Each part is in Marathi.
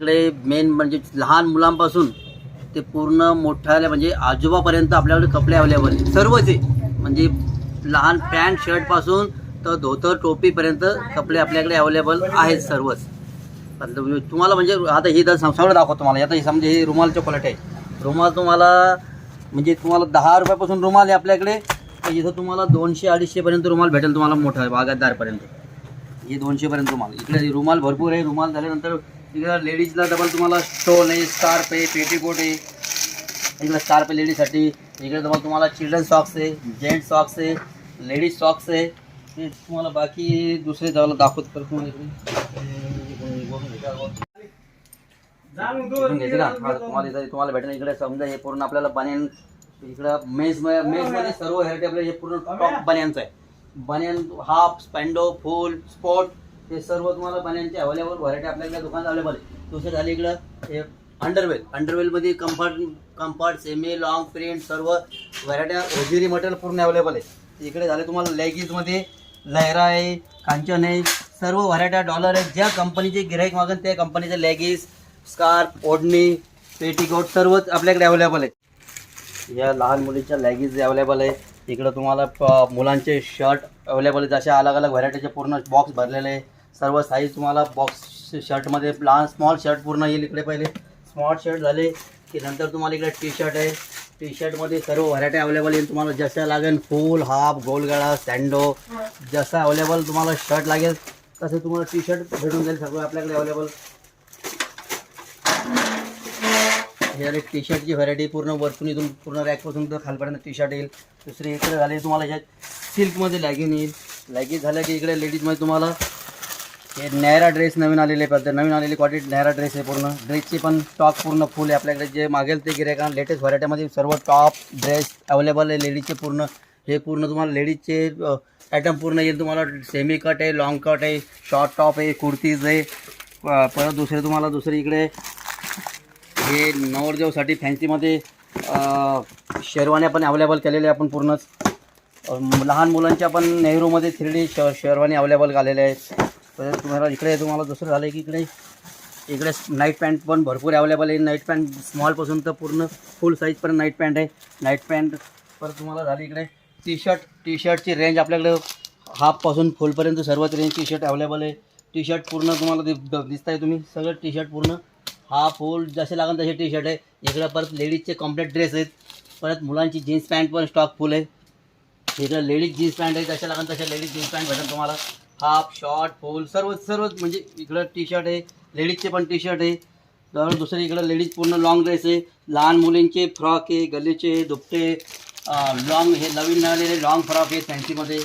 इकडे मेन म्हणजे लहान मुलांपासून ते पूर्ण मोठ्या म्हणजे आजोबापर्यंत आपल्याकडे कपडे अवेलेबल आहे सर्वच आहे. म्हणजे लहान पॅन्ट शर्टपासून तर धोतर टोपीपर्यंत कपडे आपल्याकडे अवेलेबल आहेत सर्वच. तुम्हाला म्हणजे आता ही तर सगळं दाखवतो तुम्हाला. आता हे समजा हे रुमालचं पलट आहे. रुमाल तुम्हाला म्हणजे तुम्हाला दहा रुपयापासून रुमाल आहे आपल्याकडे. तर इथं तुम्हाला दोनशे अडीचशेपर्यंत रुमाल भेटेल तुम्हाला मोठा बागायतदारपर्यंत हे दोनशेपर्यंत रुमाल. इकडे रुमाल भरपूर आहे. रुमाल झाल्यानंतर इकडे लेडीजला डबल तुम्हाला स्टोन आहे स्कार्फ आहे पेटीकोट आहे. इकडे स्कार्फ आहे लेडीजसाठी. इकडे तुम्हाला तुम्हाला चिल्ड्रन सॉक्स आहे जेंट्स सॉक्स आहे लेडीज सॉक्स आहे. तुम्हाला बाकी दुसरे जायला दाखवत तर तुम्हाला इकडे का हा, तुम्हाला इथं तुम्हाला भेटेल इकडे समजा हे पूर्ण आपल्याला बनियन इकडं मेज मेजमध्ये सर्व व्हरायटी आपल्या हे पूर्ण टॉप बनियनचं आहे. बनियन हाफ स्पॅन्डो फुल स्पॉट हे सर्व तुम्हाला बनियनचे अवेलेबल व्हरायटी आपल्याकडे दुकानात अवेलेबल आहे. दुसरं झाले इकडं हे underwear अंडरवेलमध्ये comfort comfort semi long print सर्व व्हरायट्या ओजिरी मटेरियल पूर्ण अवेलेबल आहे. इकडे झाले तुम्हाला लेगीजमध्ये लहरा आहे कांचन आहे सर्व व्हरायट्या डॉलर आहेत ज्या कंपनीचे गिराईक मागन त्या कंपनीचे लेगीज स्कार्फ ओढणी पेटीकोट सर्वच आपल्याकडे अवेलेबल आहे. या लहान मुलीच्या लॅगीज अवेलेबल आहे. इकडं तुम्हाला प- मुलांचे शर्ट अवेलेबल आहे जसे अलग अलग व्हरायटीचे पूर्ण बॉक्स भरलेले आहे. सर्व साईज तुम्हाला बॉक्स शर्टमध्ये लहान स्मॉल शर्ट पूर्ण येईल इकडे पहिले. स्मॉल शर्ट झाले की नंतर तुम्हाला इकडे टी शर्ट आहे. टी शर्टमध्ये सर्व व्हरायटी अवेलेबल येईल तुम्हाला. जसं लागेल फुल हाफ गोलगळा सँडो जसं अवेलेबल तुम्हाला शर्ट लागेल तसं तुम्हाला टी शर्ट भेटून जाईल. सगळं आपल्याकडे अवेलेबल हे झाले टी शर्टची व्हरायटी पूर्ण वरतून इथून पूर्ण रॅकपासून तर खालपर्यंत टी शर्ट येईल. दुसरी इकडे झाले तुम्हाला ह्याच्यात सिल्कमध्ये लॅगिन येईल. लॅगिन झालं की इकडे लेडीजमध्ये तुम्हाला हे नॅरा ड्रेस नवीन आलेले आहे पद्धत नवीन आलेली क्वालिटी नॅरा ड्रेस आहे पूर्ण. ड्रेसची पण स्टॉक पूर्ण फुल आहे. आपल्याकडे जे मागेल ते गिरायका लेटेस्ट व्हरायटीमध्ये सर्व टॉप ड्रेस अवेलेबल आहे. लेडीजचे पूर्ण हे पूर्ण तुम्हाला लेडीजचे आयटम पूर्ण येईल तुम्हाला. सेमी कट आहे लॉंग कट आहे शॉर्ट टॉप आहे कुर्तीज आहे. परत दुसरे तुम्हाला दुसरे इकडे हे नवरदेवसाठी फॅन्सीमध्ये शेरवाण्या पण अवेलेबल केलेल्या आपण पूर्णच. लहान मुलांच्या पण नेहरूमध्ये थ्री डी श शेरवानी अवेलेबल आलेल्या आहेत. परत तुम्हाला इकडे तुम्हाला दुसरं झालं की इकडे इकडे नाईट पॅन्ट पण भरपूर अवेलेबल आहे. नाईट पॅन्ट स्मॉलपासून तर पूर्ण फुल साईजपर्यंत नाईट पॅन्ट आहे. नाईट पॅन्ट परत तुम्हाला झाली इकडे टी शर्ट टी शर्टची रेंज आपल्याकडे हाफपासून फुलपर्यंत सर्वच रेंज टी शर्ट अवेलेबल आहे. टी शर्ट पूर्ण तुम्हाला दि दिसताय तुम्ही. सगळं टी शर्ट पूर्ण हाफ फुल जसे लागेल तसे टी शर्ट आहे. इकडे परत लेडीजचे कंप्लीट ड्रेस आहेत. परत मुलांची जीन्स पॅन्ट पण स्टॉक फुल आहे. इकडं लेडीज जीन्स पॅन्ट आहे. जशा लागेल तशा लेडीज जीन्स पॅन्ट भेटेल तुम्हाला. हाफ शॉर्ट फुल सर्व सर्व म्हणजे इकडं टी शर्ट आहे लेडीजचे पण टी शर्ट आहे. तर दुसरी इकडं लेडीज पूर्ण लॉंग ड्रेस आहे. लहान मुलींचे फ्रॉक आहे गलीचे दुपटे लॉंग हे नवीन आलेले लॉंग फ्रॉक आहे फॅन्सीमध्ये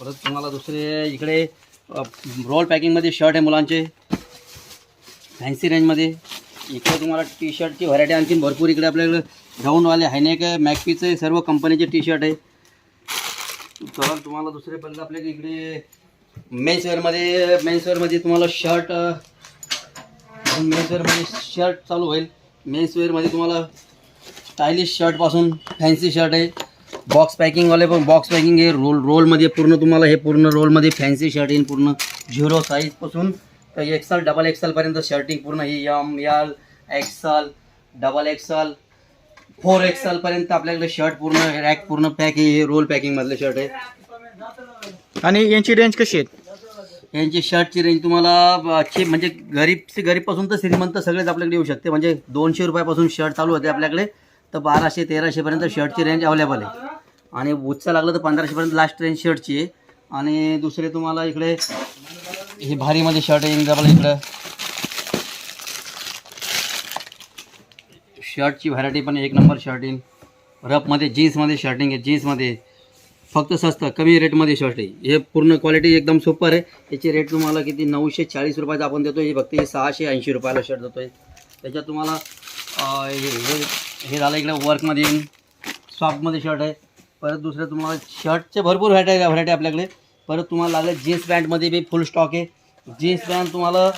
परत तुम्हाला दुसरे इकडे रोल पॅकिंगमध्ये शर्ट आहे मुलांचे. फॅन्सी रेंजमध्ये इकडे तुम्हाला टी शर्टची व्हरायटी आणखीन भरपूर इकडे आपल्याकडे. ग्राउंडवाले हायनेक आहे मॅकपीचे सर्व कंपनीचे टी शर्ट आहे. तर तुम्हाला दुसरे पण आपल्याकडे इकडे मेन्सवेअरमध्ये मेन्सवेअरमध्ये तुम्हाला शर्ट मेन्सवेअरमध्ये शर्ट चालू होईल. मेन्सवेअरमध्ये तुम्हाला स्टायलिश शर्टपासून फॅन्सी शर्ट आहे. बॉक्स पॅकिंगवाले पण बॉक्स पॅकिंग आहे. रोल रोलमध्ये पूर्ण तुम्हाला हे पूर्ण रोलमध्ये फॅन्सी शर्ट येईल पूर्ण. झिरो साईजपासून तर एक्सल डबल एक्सलपर्यंत शर्टिंग पूर्ण. ही M L XL double XL four एक्सलपर्यंत आपल्याकडे शर्ट पूर्ण रॅक पूर्ण पॅक आहे हे रोल पॅकिंगमधले शर्ट आहे. आणि यांची रेंज कशी आहे? यांची शर्टची रेंज तुम्हाला चे म्हणजे गरीब से गरीबपासून तर श्रीमंत सगळेच आपल्याकडे येऊ शकते. म्हणजे दोनशे रुपयापासून शर्ट चालू होते आपल्याकडे तर बाराशे तेराशेपर्यंत शर्टची रेंज अवेलेबल आहे. आणि उच्च लागलं तर पंधराशेपर्यंत लास्ट रेंज शर्टची आहे. आणि दुसरे तुम्हाला इकडे हे भारीमध्ये शर्ट येईल डबल इकडं. शर्टची व्हरायटी पण एक नंबर शर्ट रफमध्ये जीन्समध्ये शर्टिंग आहे जीन्समध्ये फक्त स्वस्त कमी रेटमध्ये शर्ट आहे. हे पूर्ण क्वालिटी एकदम सुपर आहे. याची रेट तुम्हाला किती? नऊशे चाळीस रुपयाचा आपण देतो हे फक्त हे सहाशे ऐंशी रुपयाला शर्ट देतो आहे त्याच्यात तुम्हाला हे हे- हे झालं इकडे वर्कमध्ये येईन सॉफ्टमध्ये शर्ट आहे. परत दुसरं तुम्हाला शर्टचे भरपूर व्हरायटी व्हरायटी आपल्याकडे. परत तुम्हाला लागले जीन्स पॅन्टमध्ये बी फुल स्टॉक आहे. जीन्स पॅन्ट तुम्हाला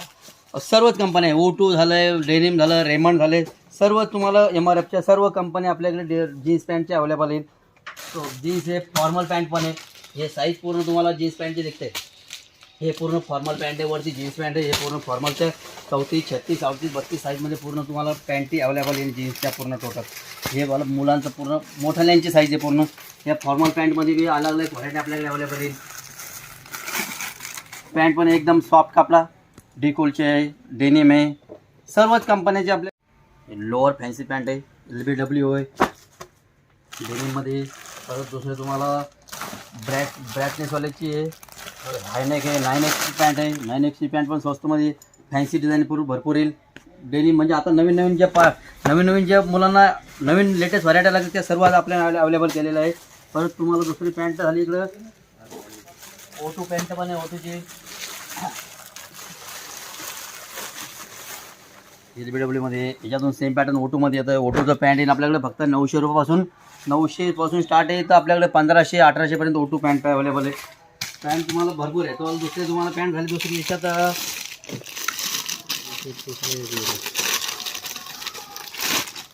सर्वच कंपन्या आहे. ओ टू झालं आहे डेनिम झालं रेमंड झाले. सर्व तुम्हाला एम आर एफच्या सर्व कंपन्या आपल्याकडे डे जीन्स पॅन्टचे अवेलेबल आहेत. तो जीन्स हे फॉर्मल पॅन्ट पण आहे. हे साईज पूर्ण तुम्हाला जीन्स पॅन्टचे दिसते. हे पूर्ण फॉर्मल पॅन्ट आहे. वरती जीन्स पॅन्ट आहे. हे पूर्ण फॉर्मलच्या चौतीस छत्तीस अडतीस बत्तीस साईजमध्ये पूर्ण तुम्हाला पॅन्टी अवेलेबल आहे जीन्सच्या पूर्ण टोटल हे मला मुलांचं पूर्ण मोठ्याल्यांची साईज आहे पूर्ण. या फॉर्मल पॅन्टमध्ये बी अलग अलग व्हरायटी आपल्याकडे अवेलेबल आहे पॅन्ट पण एकदम सॉफ्ट कापडा. डिकोलचे आहे डेनिम आहे. सर्वच कंपन्याचे आपल्या लोअर फॅन्सी पॅन्ट आहे एल बी डब्ल्यू आहे. डेनिममध्ये परत दुसरे तुम्हाला ब्रॅक ब्रॅकनेसवाल्याची आहे. हायनेक आहे नाईन एक्सची पॅन्ट आहे. नाईन एक्सची पॅन्ट पण स्वस्तमध्ये फॅन्सी डिझाईन पूर भरपूर येईल. डेनिम म्हणजे आता नवीन नवीन ज्या पा नवीन नवीन ज्या मुलांना नवीन लेटेस्ट व्हरायटी लागतात त्या सर्व आज आपल्याला अवेलेबल केलेलं आहे परत तुम्हाला दुसरी पॅन्ट झाली इकडं. ओटू पॅन्ट पण आहे ओटूची एल बी डब्ल्यूमध्ये याच्यातून सेम पॅटर्न ओटोमध्ये येतं. ओटोचं पॅन्ट येईल आपल्याकडे फक्त नऊशे रुपयापासून. नऊशेपासून स्टार्ट आहे. तर आपल्याकडे पंधराशे अठराशेपर्यंत ओटो पॅन्ट अवेलेबल आहे पॅन्ट तुम्हाला भरपूर आहे. तर दुसरे तुम्हाला पॅन्ट झाली दुसरी याच्यात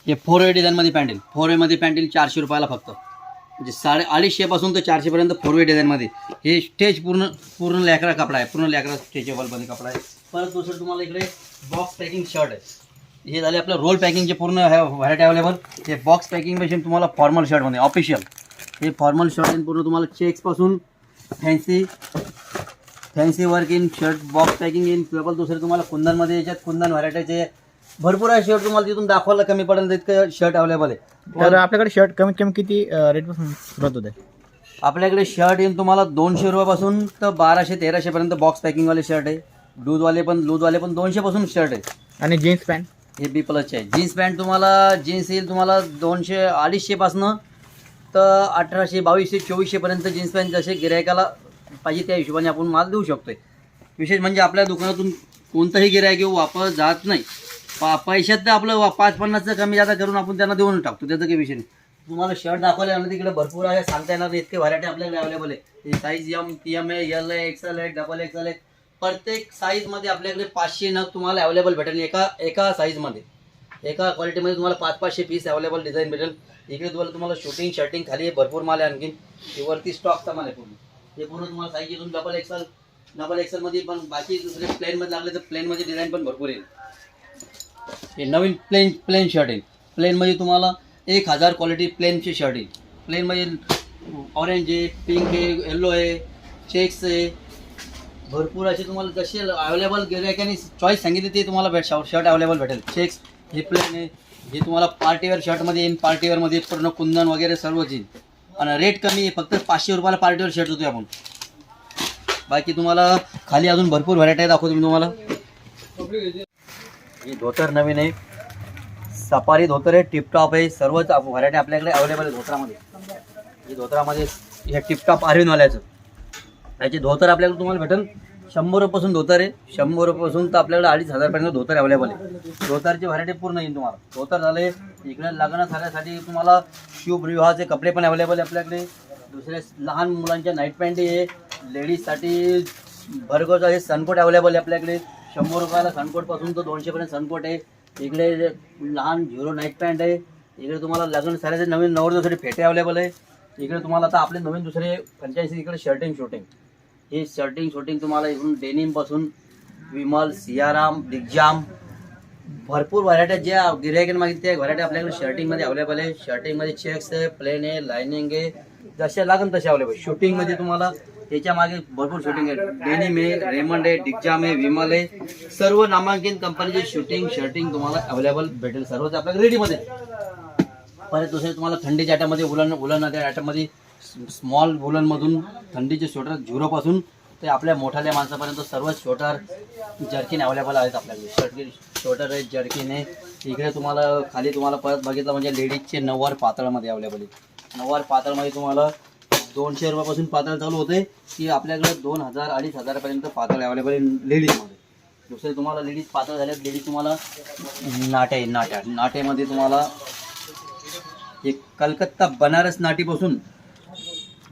हे फोर वे डिझाईनमध्ये पॅन्ट येईल. फोर वेमध्ये पॅन्ट येईल चारशे रुपयाला फक्त. म्हणजे साडे अडीचशेपासून तर चारशेपर्यंत फोर वे डिझाईनमध्ये हे स्टेज पूर्ण पूर्ण लॅकरा कपडा आहे. पूर्ण लॅकरा स्ट्रेचेबलमध्ये कपडा आहे. परत दुसरं तुम्हाला इकडे बॉक्स पॅकिंग शर्ट आहे. हे झाले आपलं रोल पॅकिंगचे पूर्ण व्हरायटी अवेलेबल हे बॉक्स पॅकिंग मशीन तुम्हाला फॉर्मल शर्टमध्ये ऑफिशियल हे फॉर्मल शर्ट पूर्ण तुम्हाला चेक्सपासून fancy fancy work in shirt box packing in double दुसरे तुम्हाला कुंदनमध्ये याच्यात कुंदन व्हरायटीचे भरपूर आहे शर्ट तुम्हाला तिथून दाखवायला कमी पडेल तितकं शर्ट अवेलेबल आहे. तर आपल्याकडे शर्ट कमीत कमी किती रेटपासून सुरुवात होते? आपल्याकडे शर्ट येईल तुम्हाला दोनशे रुपयापासून तर बाराशे तेराशेपर्यंत बॉक्स पॅकिंगवाले शर्ट आहे. लूजवाले पण लूजवाले पण दोनशेपासून शर्ट आहे. आणि जीन्स पॅन्ट हे बी प्लसचे आहे. जीन्स पॅन्ट तुम्हाला जीन्स येईल तुम्हाला दोनशे अडीचशेपासनं तर अठराशे बावीसशे चोवीसशेपर्यंत जीन्स पॅन्ट जसे गिरायकाला पाहिजे त्या हिशोबाने आपण माल देऊ शकतोय. विशेष म्हणजे आपल्या दुकानातून कोणतंही गिरायक येऊ वापस जात नाही. पा पैशात तर आपलं वा- पाच पन्नासचं कमी जादा करून आपण त्यांना देऊन टाकतो. त्याचा काही विषय नाही. तुम्हाला शर्ट दाखवले ना तिकडे भरपूर आहे. सांगता येणार नाही. इतके व्हरायटी आपल्याकडे अवेलेबल आहे. साईज एम टी एम आहे एल आहे एक्सेल आहे डबल एक्सेल आहे प्रत्येक साईजमध्ये आपल्याकडे पाचशे नग तुम्हाला अवेलेबल भेटेल. एका एका साईजमध्ये एका क्वालिटीमध्ये तुम्हाला पाच पाचशे पीस अवेलेबल डिझाईन भेटेल. इकडे तुम्हाला तुम्हाला शूटिंग शर्टिंग खाली आहे, भरपूर माल आहे आणखीन. हे वरती स्टॉकचा माल आहे पूर्ण. हे पूर्ण तुम्हाला साईज येऊन डबल एक्सेल डबल एक्सेलमध्ये पण बाकी दुसरे प्लेनमध्ये लागले तर प्लेनमध्ये डिझाईन पण भरपूर येईल. हे नवीन प्लेन प्लेन शर्ट येईल प्लेनमध्ये तुम्हाला एक हजार क्वालिटी प्लेनचे शर्ट येईल प्लेनमध्ये ऑरेंज आहे पिंक आहे येल्लो आहे चेक्स आहे. भरपूर असे तुम्हाला जसे अवेलेबल गिरायकाने चॉईस सांगितली ते तुम्हाला भेट शर्ट अवेलेबल भेटेल. चेक्स हे प्लेन हे तुम्हाला पार्टीवेअर शर्टमध्ये येईन. पार्टीवेअरमध्ये पूर्ण कुंदन वगैरे सर्वच येईल आणि रेट कमी आहे. फक्त पाचशे रुपयाला पार्टीवेअर शर्ट होतो आपण. बाकी तुम्हाला खाली अजून भरपूर व्हरायटी दाखवतो मी तुम्हाला. ही धोतर नवीन आहे. सफारी धोतर आहे. टिपटॉप आहे. सर्वच व्हरायटी आपल्याकडे अवेलेबल आहे धोतरामध्ये. ही धोतरामध्ये हे टिपटॉप अरविंदवाल्याचं याचे धोतर आपल्याकडे तुम्हाला भेटेल शंभर रुपयापासून धोतर आहे. शंभर रुपयापासून तर आपल्याकडे अडीच हजारपर्यंत धोतर अवेलेबल आहे. धोतरची व्हरायटी पूर्ण येईल तुम्हाला. धोतर झाले इकडे लग्न झाल्यासाठी तुम्हाला शुभ विवाहाचे कपडे पण अवेलेबल आहे आपल्याकडे. दुसरे लहान मुलांच्या नाईट पॅन्ट आहे. लेडीजसाठी भरगोचा हे सनकोट अवेलेबल आहे आपल्याकडे. शंभर रुपयाला सनकोटपासून तर दोनशेपर्यंत सनकोट आहे. इकडे लहान झिरो नाईट पॅन्ट आहे. इकडे तुम्हाला लग्न साऱ्याचे नवीन नवरदेवासाठी फेटे अवेलेबल आहे. इकडे तुम्हाला आता आपले नवीन दुसरे पंच्याऐंशी इकडे शर्टिंग शूटिंग हे शर्टिंग शूटिंग तुम्हाला इकडून डेनिमपासून विमल सियाराम दिग्जाम भरपूर व्हरायटी ज्या गिरायकांनी मागितली त्या व्हरायटी आपल्याकडे शर्टिंगमध्ये अवेलेबल आहे. शर्टिंगमध्ये चेक्स आहे प्लेन आहे लायनिंग आहे. जसे लागेल तसे अवेलेबल शूटिंगमध्ये तुम्हाला त्याच्यामागे भरपूर शूटिंग आहे. डेनिम आहे रेमंड आहे डिग्जाम आहे विमल आहे. सर्व नामांकित कंपनीचे शूटिंग शर्टिंग तुम्हाला अवेलेबल भेटेल. सर्वच आपल्याकडे रेडीमध्ये परत दुसरे तुम्हाला थंडीच्या आटामध्ये उलन उलन आटामध्ये स्मॉल वुलनमधून थंडीचे स्वेटर झिरोपासून ते आपल्या मोठ्याल्या माणसापर्यंत सर्व स्वेटर जर्किन अवेलेबल आहेत आपल्याकडे. शर्टकिन स्वेटर आहेत जर्किन आहे. इकडे तुम्हाला खाली तुम्हाला परत बघितलं म्हणजे लेडीजचे नऊवार पातळमध्ये अवेलेबल आहेत. नऊवार पातळमध्ये तुम्हाला दोनशे रुपयापासून पातळ चालू होते. की आपल्याकडे दोन हजार अडीच हजारापर्यंत पातळ अवेलेबल आहे लेडीजमध्ये दुसरे तुम्हाला लेडीज पातळ झाल्यात लेडीज तुम्हाला नाट्या नाट्या. नाट्यामध्ये तुम्हाला एक कलकत्ता बनारस नाटीपासून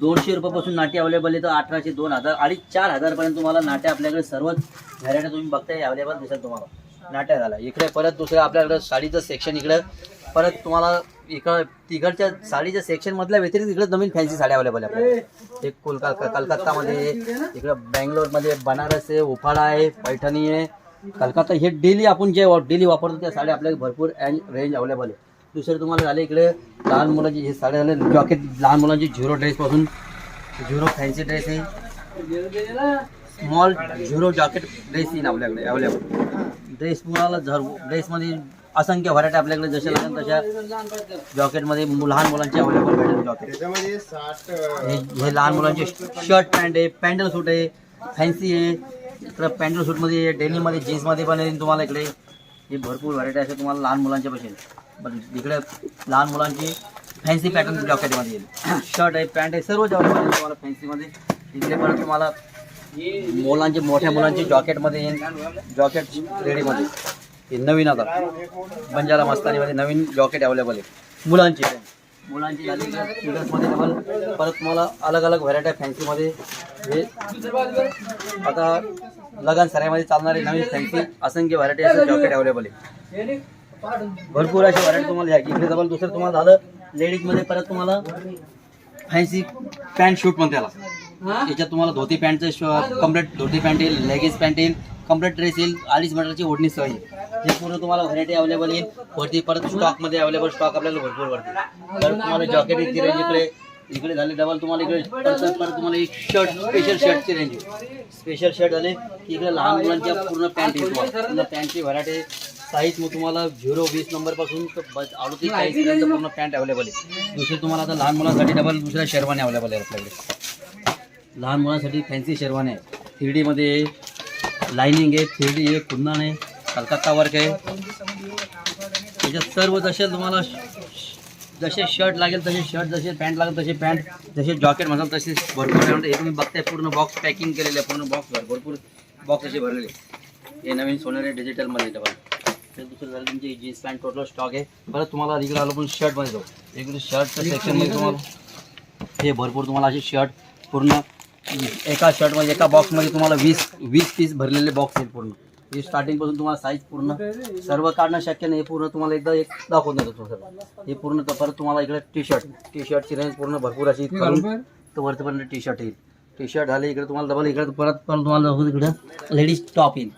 दोनशे रुपयापासून नाटी अवेलेबल आहे तर अठराशे दोन हजार अडीच चार हजारपर्यंत तुम्हाला नाट्या आपल्याकडे सर्वच व्हरायटी तुम्ही बघताय अवेलेबल दिसेल तुम्हाला. नाट्या झाला इकडे परत दुसरं आपल्याकडे साडीचं सेक्शन इकडे. परत तुम्हाला इकडं तिकडच्या साडीच्या सेक्शन मधल्या व्यतिरिक्त इकडे नवीन फॅन्सी साड्या अवेलेबल आहे एक कोलकाता कलकत्तामध्ये इकडं बँगलोरमध्ये बनारस आहे उफाळा आहे पैठणी आहे. कलकत्ता हे डेली आपण जे डेली वापरतो त्या साड्या आपल्याला भरपूर रेंज अवेलेबल आहे दुसरं तुम्हाला झाले इकडे लहान मुलांची हे साड्या झाले. जॉकेट लहान मुलांची झिरो ड्रेसपासून झिरो फॅन्सी ड्रेस आहे. स्मॉल झिरो जॉकेट ड्रेस येईल आपल्याकडे अवेलेबल ड्रेस तुम्हाला झर ड्रेसमध्ये असंख्य व्हरायटी आपल्याकडे जशा लागेल तशा जॉकेटमध्ये लहान मुलांचे अवेलेबल भेटेल जॉकेट हे हे लहान मुलांचे शर्ट पॅन्ट आहे पॅन्डल सूट आहे फॅन्सी आहे. इकडं पॅन्डल सूटमध्ये आहे डेनीमध्ये जीन्समध्ये पण येईल तुम्हाला इकडे. हे भरपूर व्हरायटी असे तुम्हाला लहान मुलांच्या पाहिजे इकडे लहान मुलांची फॅन्सी पॅटर्न जॉकेटमध्ये येईल. शर्ट आहे पॅन्ट आहे सर्व जॉकेट आहे तुम्हाला फॅन्सीमध्ये इकडे पण तुम्हाला मुलांचे मोठ्या मुलांचे जॉकेटमध्ये येईल. जॉकेट रेडीमध्ये. हे नवीन आता. बंजारा मस्तानीमध्ये नवीन जॉकेट अवेलेबल आहे. मुलांची. मुलांची झाली मध्ये परत तुम्हाला अलग अलग व्हरायटी आहे फॅन्सीमध्ये हे आता लगन सराईमध्ये चालणारे नवीन फॅन्सी असंख्य व्हरायटी जॉकेट अवेलेबल आहे. भरपूर अशी व्हरायटी तुम्हाला घ्या इकडे डबल दुसरं तुम्हाला झालं लेडीजमध्ये परत तुम्हाला फॅन्सी पॅन्ट शूट म्हणते त्याला त्याच्यात तुम्हाला धोती पॅन्टचं कंप्लीट धोती पॅन्ट येईल लेगीज पॅन्ट येईल कंप्लीट ड्रेस येईल अडीच मीटरची ओढणी सह येईल. हे पूर्ण तुम्हाला व्हरायटी अवेलेबल येईल. वरती परत स्टॉकमध्ये अवेलेबल स्टॉक आपल्याला भरपूर वरती. तुम्हाला जॉकेट रेंज इकडे झाले डबल तुम्हाला इकडे परत परत तुम्हाला एक शर्ट स्पेशल शर्टची रेंज स्पेशल शर्ट झाले की इकडे लहान मुलांच्या पूर्ण पॅन्ट येईल तुम्हाला. पूर्ण पॅन्टची व्हरायटी साईज मग तुम्हाला झिरो वीस नंबरपासून तर बस अडतीस साईजपर्यंत पूर्ण पॅन्ट अवेलेबल आहे. दुसरी तुम्हाला आता लहान मुलांसाठी डबल दुसऱ्या शेरवाने अवेलेबल आहे आपल्याकडे. लहान मुलांसाठी फॅन्सी शेरवाने आहे. थ्री डीमध्ये आहे लाईनिंग आहे थ्री डी आहे कुंदन आहे कलकत्ता वर्क आहे. त्याच्यात सर्व जसे तुम्हाला जसे शर्ट लागेल तसे शर्ट जसे पॅन्ट लागेल तसे पॅन्ट जसे जॉकेट म्हणाल तसे भरपूर हे तुम्ही बघताय पूर्ण बॉक्स पॅकिंग केलेले आहे. पूर्ण बॉक्स भरपूर बॉक्स असे भरलेले हे नवीन सोनेरी डिजिटलमध्ये डबल ते दुसरं झालं तुमची जीन्स पॅन्ट टोटल स्टॉक आहे. परत तुम्हाला इकडे आलो पण शर्टमध्ये जाऊ. इकडे शर्टचं सेक्शनमध्ये तुम्हाला हे भरपूर तुम्हाला असे शर्ट पूर्ण एका शर्टमध्ये एका बॉक्समध्ये तुम्हाला वीस वीस पीस भरलेले बॉक्स आहेत पूर्ण. हे स्टार्टिंगपासून तुम्हाला साईज पूर्ण सर्व काढणं शक्य नाही हे पूर्ण तुम्हाला एकदा एक दाखवून देतो तुम्हाला हे पूर्ण परत तुम्हाला इकडे टी शर्ट टी शर्टची रेंज पूर्ण भरपूर अशी करून तर वरतीपर्यंत टी शर्ट येईल. टी शर्ट झाले इकडे तुम्हाला डबल इकडे परत परत तुम्हाला इकडे. लेडीज टॉप येईल.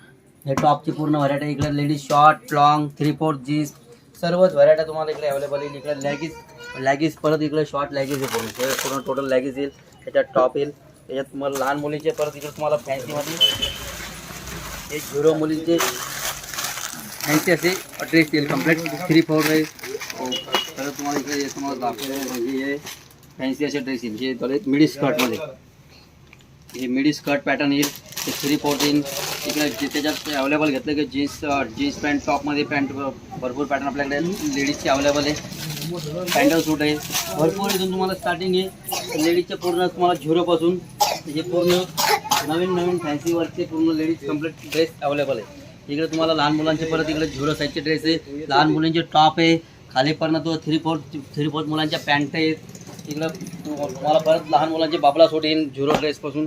हे टॉपची पूर्ण व्हरायटी इकडे ladies short long three fourth jeans सर्वच व्हरायटी तुम्हाला इकडे अवेलेबल येईल. इकडे लॅगीज लॅगीज परत इकडे शॉर्ट लॅगीज आहे पूर्ण. पूर्ण टोटल लॅगीज येईल. त्याच्यात टॉप येईल. त्याच्यात तुम्हाला लहान मुलीचे परत इकडे तुम्हाला फॅन्सीमध्ये एक झिरो मुलींचे फॅन्सी असे ड्रेस येईल कम्प्लेट थ्री फोर आहे तर तुम्हाला इकडे तुम्हाला दाखवलं हे फॅन्सी असे ड्रेस येईल. हे थोडे मिडी स्कर्टमध्ये हे मिडी स्कर्ट पॅटर्न येईल. ते थ्री फोर्थ येईल इकडे जे त्याच्यात अवेलेबल घेतलं की जीन्स जीन्स पॅन्ट टॉपमध्ये पॅन्ट भरपूर पॅटर्न आपल्याकडे लेडीजचे अवेलेबल आहे. पॅन्टल सूट आहे. भरपूर इथून तुम्हाला स्टार्टिंग आहे. लेडीजचे पूर्ण तुम्हाला झिरोपासून हे पूर्ण नवीन नवीन फॅन्सी वर्कचे पूर्ण लेडीज कंप्लीट ड्रेस अवेलेबल आहे. इकडे तुम्हाला लहान मुलांचे परत इकडे झिरो साईजचे ड्रेस आहे. लहान मुलांचे टॉप आहे. खालीपर्यंत तो थ्री फोर्थ थ्री फोर्थ मुलांच्या पॅन्ट आहेत इकडं तुम्हाला परत लहान मुलांचे बाबला सूट येईल झिरो ड्रेसपासून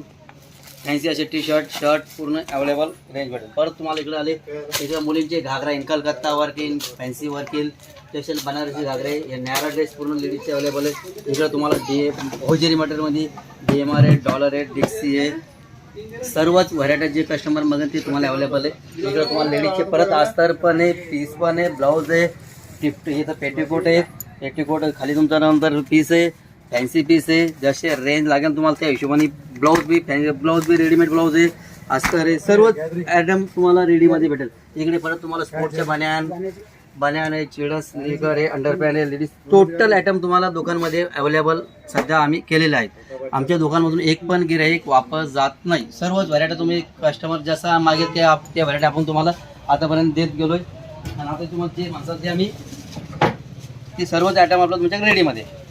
फॅन्सी असे टी शर्ट शर्ट पूर्ण अवेलेबल रेंज भेटेल. परत तुम्हाला इकडे आले इकडे मुलींचे घागरा येईल कलकत्ता वर्क येईल फॅन्सी वर्क येईल. स्पेशल बनारसी घागरे हे नॅरा ड्रेस पूर्ण लेडीजचे अवेलेबल आहे. इकडे तुम्हाला डी होजेरी मटेरियलमध्ये डी एम आर आहे डॉलर आहे डिक्सी आहे. सर्वच व्हरायटी जे कस्टमर मागेल ते तुम्हाला अवेलेबल आहे. इकडं तुम्हाला लेडीजचे परत अस्तर पण आहे पीस पण आहे ब्लाऊज आहे टिफ्ट इथं पेटीकोट आहे. पेटीकोट खाली तुमचा नंतर पीस आहे फॅन्सी पीस आहे. जसे रेंज लागेल तुम्हाला त्या हिशोबाने ब्लाऊज बी फॅन्सी ब्लाऊज बी रेडीमेड ब्लाऊज आहे अस्तर आहे. सर्वच ॲटम तुम्हाला रेडीमध्ये भेटेल. इकडे परत तुम्हाला स्पोर्टच्या बन्यान बन्याने चिडस निगर हे अंडरपॅन आहे लेडीज टोटल आयटम तुम्हाला दुकानमध्ये अवेलेबल सध्या आम्ही केलेले आहेत. आमच्या दुकानमधून एक पण गिराईक वापस जात नाही. सर्वच व्हरायटी तुम्ही कस्टमर जसा मागेल त्या त्या व्हरायटी आपण तुम्हाला आतापर्यंत देत गेलोय. आणि आता तुम्हाला जे म्हणतात ते आम्ही ते सर्वच आयटम आपलं तुमच्या रेडीमध्ये आहे.